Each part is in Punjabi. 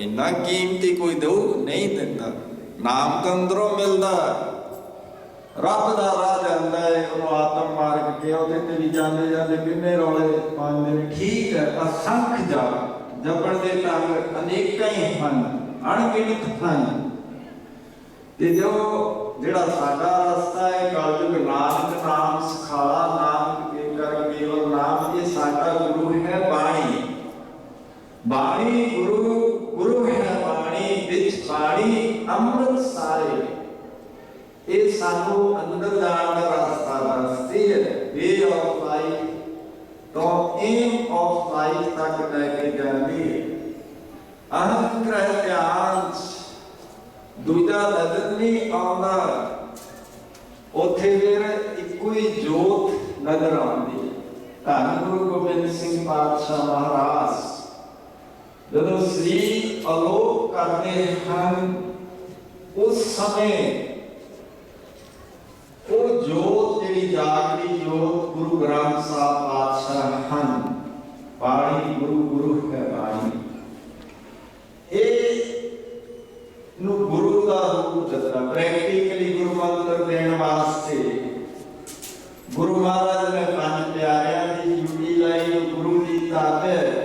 ਇੰਨਾ ਕੀਮਤੀ ਕੋਈ ਦਊ ਨਹੀਂ ਦਿੰਦਾ। ਨਾਮ ਤਾਂ ਮਿਲਦਾ। ਰੱਬ ਦਾ ਰਾਹ ਜਾਂਦਾ ਹੈ ਉਹਨੂੰ ਆਤਮ ਮਾਰਗ ਕੇ ਉਹਦੇ ਤੇ ਵੀ ਜਾਂਦੇ ਜਾਂਦੇ ਕਿੰਨੇ ਰੌਲੇ ਪਾਉਂਦੇ ਨੇ। ਠੀਕ ਹੈ, ਅਸੰਖ ਜਾ ਜਪਣ ਦੇ ਢੰਗ ਅਨੇਕਾਂ ਹੀ ਹਨ, ਅਣਗਿਣਤ ਹਨ। ਤੇ ਜੋ ਜਿਹੜਾ ਸਾਡਾ ਰਸਤਾ ਹੈ ਕਲਯੁਗ ਨਾਨਕ ਨਾਮ, ਸਿਖਾਲਾ ਨਾਮ ਕੇ ਕਰ ਕੇਵਲ ਨਾਮ, ਇਹ ਸਾਡਾ ਗੁਰੂ ਹੈ ਬਾਣੀ। ਬਾਣੀ ਗੁਰੂ ਗੁਰੂ ਹੈ ਬਾਣੀ ਵਿੱਚ ਬਾਣੀ ਅੰਮ੍ਰਿਤ ਸਾਰੇ ਇਹ ਸਾਨੂੰ ਅੰਦਰ ਜਾਣ ਦਾ ਰਸਤਾ ਦੱਸਦੀ ਹੈ ਵੇ ਆਫ ਲਾਈਫ ਤੋਂ ਏਮ ਆਫ ਲਾਈਫ ਤੱਕ ਲੈ ਕੇ ਜਾਂਦੀ ਹੈ ਅਹੰਕਾਰ ਧਿਆਨ 'ਚ ਨਜ਼ਰ ਨਹੀਂ ਆਉਂਦਾ ਉੱਥੇ ਫਿਰ ਇੱਕੋ ਹੀ ਜੋਤ ਨਜ਼ਰ ਆਉਂਦੀ ਹੈ ਧੰਨ ਗੁਰੂ ਗੋਬਿੰਦ ਸਿੰਘ ਪਾਤਸ਼ਾਹ ਮਹਾਰਾਜ ਜਦੋਂ ਸ੍ਰੀ ਅਲੋਕ ਕਰਦੇ ਹਨ ਉਸ ਸਮੇਂ ਗੁਰੂ ਗ੍ਰੰਥ ਸਾਹਿਬ ਪਾਤਸ਼ਾਹ ਹਨ। ਬਾਣੀ ਗੁਰੂ ਗੁਰੂ ਹੈ ਬਾਣੀ। ਇਹ ਨੂੰ ਗੁਰੂ ਦਾ ਰੂਪ ਦਿੱਤਾ। ਪ੍ਰੈਕਟੀਕਲੀ ਗੁਰੂ ਮੰਤਰ ਦੇਣ ਵਾਸਤੇ ਗੁਰੂ ਮਹਾਰਾਜ ਨੇ ਪੰਜ ਪਿਆਰਿਆਂ ਦੀ ਡਿਊਟੀ ਲਾਈ, ਗੁਰੂ ਦੀ ਤਾਕਤ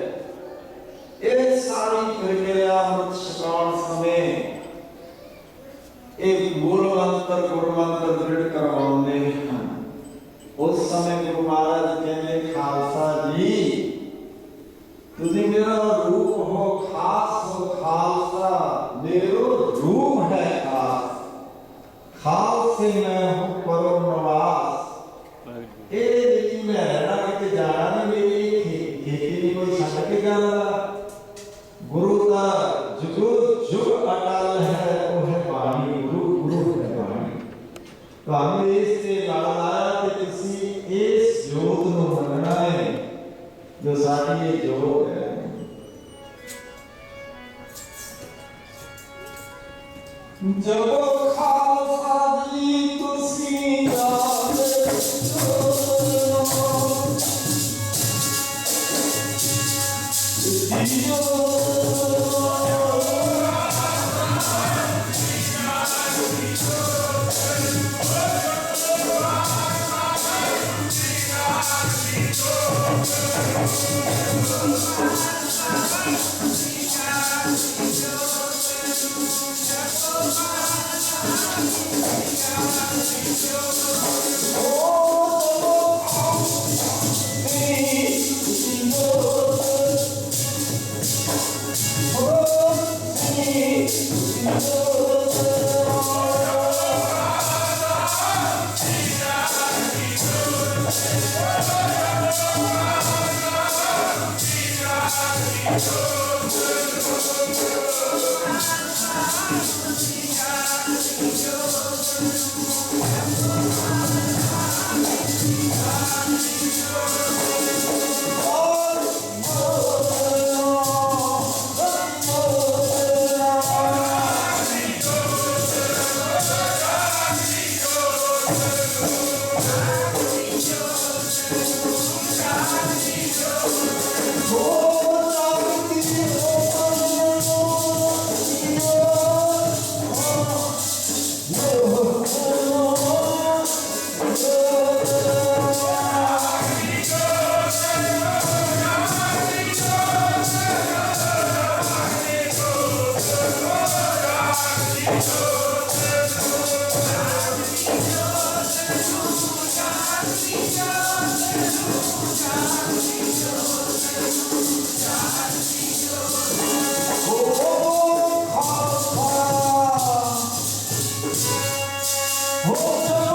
ਜੁਗ ਅਟਲ ਹੈ, ਉਹ ਹੈ ਬਾਣੀ ਗੁਰੂ ਗੁਰੂ ਹੈ ਬਾਣੀ। ਤੁਹਾਨੂੰ ਇਸ ਤੇ ਨਾਲ ਆਇਆ ਤੁਸੀਂ ਇਸ ਜੋਤ ਨੂੰ ਮੰਨਣਾ ਹੈ, ਜੋ ਸਾਡੀ ਇਹ ਜੋਤ ਹੈ। ਜਬ ਖਾਲਸਾ ਜੀ Thank you. Yes. Oh.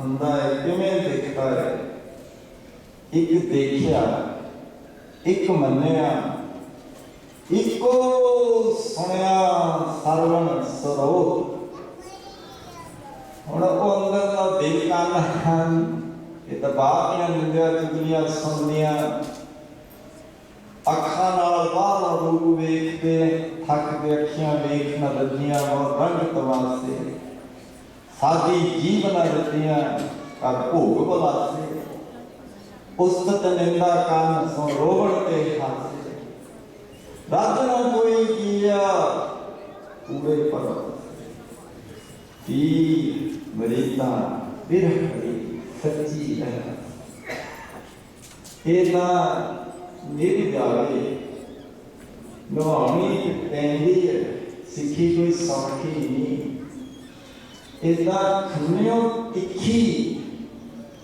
ਹੁੰਦਾ ਹੈ ਕਿਵੇਂ ਦਿਖਦਾ ਹੈ ਇੱਕ ਦੇਖਿਆ, ਇੱਕ ਮੰਨਿਆ, ਇੱਕੋ ਸੁਣਿਆ ਸਰਵਣ ਸਰੋਤ। ਹੁਣ ਉਹ ਅੰਦਰ ਦਾ ਦਿਲ ਕੰਨ ਹਨ, ਇਹ ਤਾਂ ਬਾਹਰੀਆਂ ਨਿੰਦਿਆ ਚੁਗਲੀਆਂ ਸੁਣਦੀਆਂ ਅੱਖਾਂ ਨਾਲ ਬਾਹਰ ਰੂਪ ਵੇਖਦੇ, ਥੱਕ ਕੇ ਅੱਖੀਆਂ ਵੇਖ ਨਾ ਲੱਦੀਆਂ ਉਹ ਰੰਗ ਤਮਾਸੇ। ਸਾਦੀ ਜੀਵਨ ਰੱਦੀਆਂ ਕਰ ਭੋਗ ਬਲਾਸੇ ਉਸਤਤ ਨਿੰਦਾ ਕੰਨ ਸੋ ਤੇ ਹਾਸੇ ਰੱਜ ਨਾ ਕੋਈ ਕੀਆ, ਪੂਰੇ ਪਰਵਤ ਤੀ ਮਰੀਤਾ ਬਿਰਹੀ ਸੱਚੀ ਹੈ। ਇਹ ਨਾ ਮੇਰੀ ਜਾਵੇ ਨਵਾਉਣੀ ਪੈਂਦੀ ਹੈ, ਸਿੱਖੀ ਕੋਈ ਸੌਖੀ ਨਹੀਂ। ਇਦਾਂ ਖੰਨਿਓ ਤਿੱਖੀ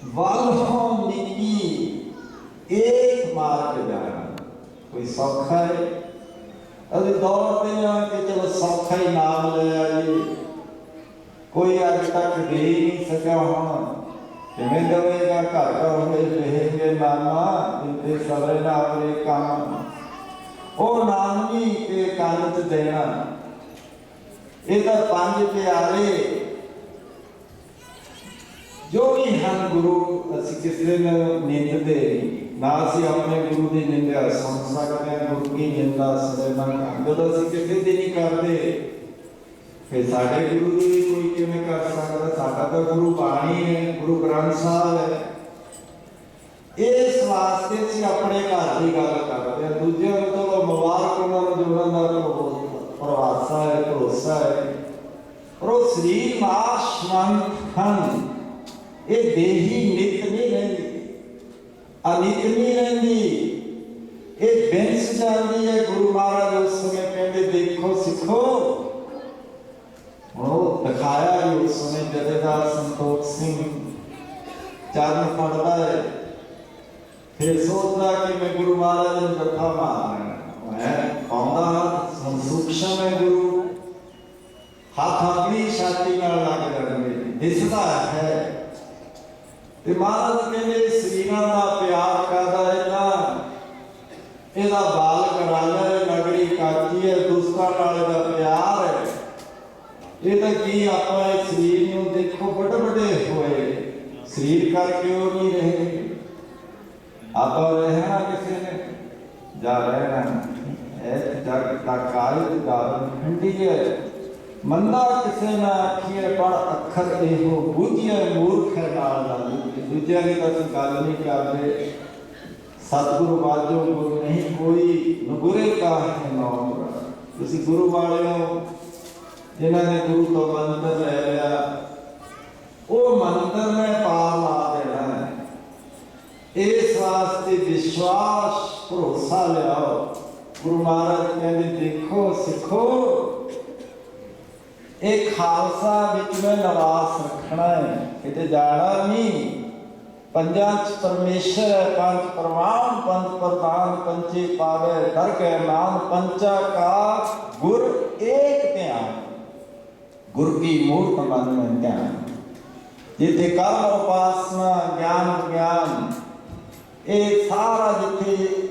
ਵਾਲਹੋਂ ਨਿੱਕੀ ਇੱਕ ਮਾਰਗ ਜਾਣਾ। ਕੋਈ ਸੌਖਾ ਹੈ ਅਸੀਂ ਦੌੜਦੇ ਆ ਕਿ ਚਲੋ ਸੌਖਾ ਹੀ ਨਾਮ ਲੈ ਆਈਏ। ਕੋਈ ਅੱਜ ਤੱਕ ਦੇ ਨਹੀਂ ਸਕਿਆ ਹੁਣ। ਕਿਵੇਂ ਦਵੇਗਾ ਘਰ ਘਰ ਹੋਏ ਰਹੇਗੇ ਨਾਮਾ ਇੰਤੇ ਸਬਰੇ ਨਾ ਆਪਣੇ ਕੰਮ। ਉਹ ਨਾਮ ਹੀ ਕੇ ਕੰਨ ਚ ਦੇਣਾ। ਇਹ ਪੰਜ ਪਿਆਰੇ ਜੋ ਵੀ ਹਨ ਗੁਰੂ ਅਸੀਂ ਕਿਸੇ ਨੂੰ ਨਿੰਦਦੇ ਨਹੀਂ। ਨਾ ਅਸੀਂ ਆਪਣੇ ਗੁਰੂ ਦੀ ਨਿੰਦਿਆ ਸੁਣ ਸਕਦੇ ਹਾਂ ਗੁਰੂ ਦੀ ਨਿੰਦਾ ਸੁਣਨਾ ਜਦੋਂ ਅਸੀਂ ਕਿਸੇ ਦੀ ਨਹੀਂ ਕਰਦੇ ਫਿਰ ਸਾਡੇ ਗੁਰੂ ਦੀ ਵੀ ਕੋਈ ਕਿਵੇਂ ਕਰ ਸਕਦਾ ਸਾਡਾ ਤਾਂ ਗੁਰੂ ਬਾਣੀ ਹੈ ਗੁਰੂ ਗ੍ਰੰਥ ਸਾਹਿਬ ਹੈ ਇਸ ਵਾਸਤੇ ਅਸੀਂ ਆਪਣੇ ਘਰ ਦੀ ਗੱਲ ਕਰਦੇ ਹਾਂ ਦੂਜਿਆਂ ਨੂੰ ਤਾਂ ਮੁਬਾਰਕ ਉਹਨਾਂ ਨੂੰ ਜੁੜਨ ਦਾ ਪ੍ਰਵਾਸਾ ਹੈ ਭਰੋਸਾ ਹੈ ਪਰ ਉਹ ਸਰੀਰ ਨਾਸ਼ਵੰਤ ਹਨ ਇਹ ਦੇਹੀ ਨਿਤ ਨਹੀਂ ਰਹਿੰਦੀ, ਅਨਿਤ ਨਹੀਂ ਰਹਿੰਦੀ। ਇਹ ਬੈਂਸ ਜਾਂਦੀ ਹੈ, ਗੁਰੂ ਮਹਾਰਾਜ ਉਸ ਸਮੇਂ ਕਹਿੰਦੇ, ਦੇਖੋ, ਸਿੱਖੋ। ਉਹ ਦਿਖਾਇਆ ਵੀ ਉਸ ਸਮੇਂ ਜਥੇਦਾਰ ਸੰਤੋਖ ਸਿੰਘ ਚਰਨ ਪੜਦਾ ਹੈ। ਫਿਰ ਸੋਚਦਾ ਕਿ ਮੈਂ ਗੁਰੂ ਮਹਾਰਾਜ ਨੂੰ ਜੱਫਾ ਮਾਰਨਾ ਮੈਂ ਆਉਂਦਾ ਸੰਸੂਖਸ਼ਮ ਹੈ ਗੁਰੂ। ਹੱਥ ਆਪਣੀ ਛਾਤੀ ਨਾਲ ਲੱਗ ਜਾਣਗੇ ਦਿਸਦਾ ਹੈ। ਤੇ ਮਹਾਰਾਜ ਕਹਿੰਦੇ, ਸਰੀਰਾਂ ਦਾ ਪਿਆਰ ਕਰਦਾ ਹੈ ਇਹਦਾ ਬਾਲ ਕਰਾਇਆ ਨਗਰੀ ਕਾਚੀ ਹੈ, ਦੁਸਤਾਂ ਨਾਲ ਦਾ ਪਿਆਰ ਹੈ। ਇਹ ਤਾਂ ਕੀ ਆਪਾਂ ਇਸ ਸਰੀਰ ਨੂੰ ਦੇਖੋ ਵੱਡੇ ਵੱਡੇ ਹੋਏ ਸਰੀਰ ਕਰਕੇ ਉਹ ਨਹੀਂ ਰਹੇ? ਆਪਾਂ ਰਹਿਣਾ ਕਿਸੇ ਨੇ? ਜਾ ਰਹਿਣਾ ਇਹ ਜਗ ਦਾ ਕਾਲ ਦਾ ਠੰਡੀ ਹੈ। ਮੰਦਾ ਕਿਸੇ ਨਾ ਆਖੀਏ ਪੜ ਅੱਖਰ ਇਹੋ ਬੁੱਝਿਆ ਮੂਰਖ ਹੈ ਨਾਲ ਦਾ ਦੂਜਿਆਂ ਦੀ ਤਾਂ ਅਸੀਂ ਗੱਲ ਨਹੀਂ ਕਰਦੇ ਸਤਿਗੁਰੂ ਵਾਜੋ ਗੁਰੂ ਨਹੀਂ ਕੋਈ ਨਗੁਰੇ ਕਾ ਹੈ ਨਾਮ ਤੁਸੀਂ ਗੁਰੂ ਵਾਲਿਓ ਜਿਨ੍ਹਾਂ ਨੇ ਗੁਰੂ ਤੋਂ ਮੰਤਰ ਲੈ ਲਿਆ ਉਹ ਮੰਤਰ ਨੇ ਪਾਰ ਲਾ ਦੇਣਾ ਹੈ ਇਸ ਵਾਸਤੇ ਵਿਸ਼ਵਾਸ ਭਰੋਸਾ ਲਿਆਓ ਗੁਰੂ ਮਹਾਰਾਜ ਕਹਿੰਦੇ ਦੇਖੋ ਸਿੱਖੋ ਇਹ ਖਾਲਸਾ ਵਿੱਚ ਮੈਂ ਨਿਵਾਸ ਰੱਖਣਾ ਹੈ। ਕਿਤੇ ਜਾਣਾ ਨਹੀਂ। ਪੰਜਾਂ ਪਰਮੇਸ਼ਰ ਪੰਜ ਪ੍ਰਮਾਣ ਪੰਜ ਪ੍ਰਧਾਨ ਪੰਚੇ ਪਾਵੇ ਦਰ ਕੇ ਨਾਮ, ਪੰਚਾ ਕਾ ਗੁਰ ਏਕ ਧਿਆਨ। ਗੁਰ ਕੀ ਮੂਰਤ ਮਨ ਮੈਂ ਧਿਆਨ। ਜਿੱਥੇ ਕਰਮ ਉਪਾਸਨਾ, ਗਿਆਨ ਗਿਆਨ, ਇਹ ਸਾਰਾ ਜਿੱਥੇ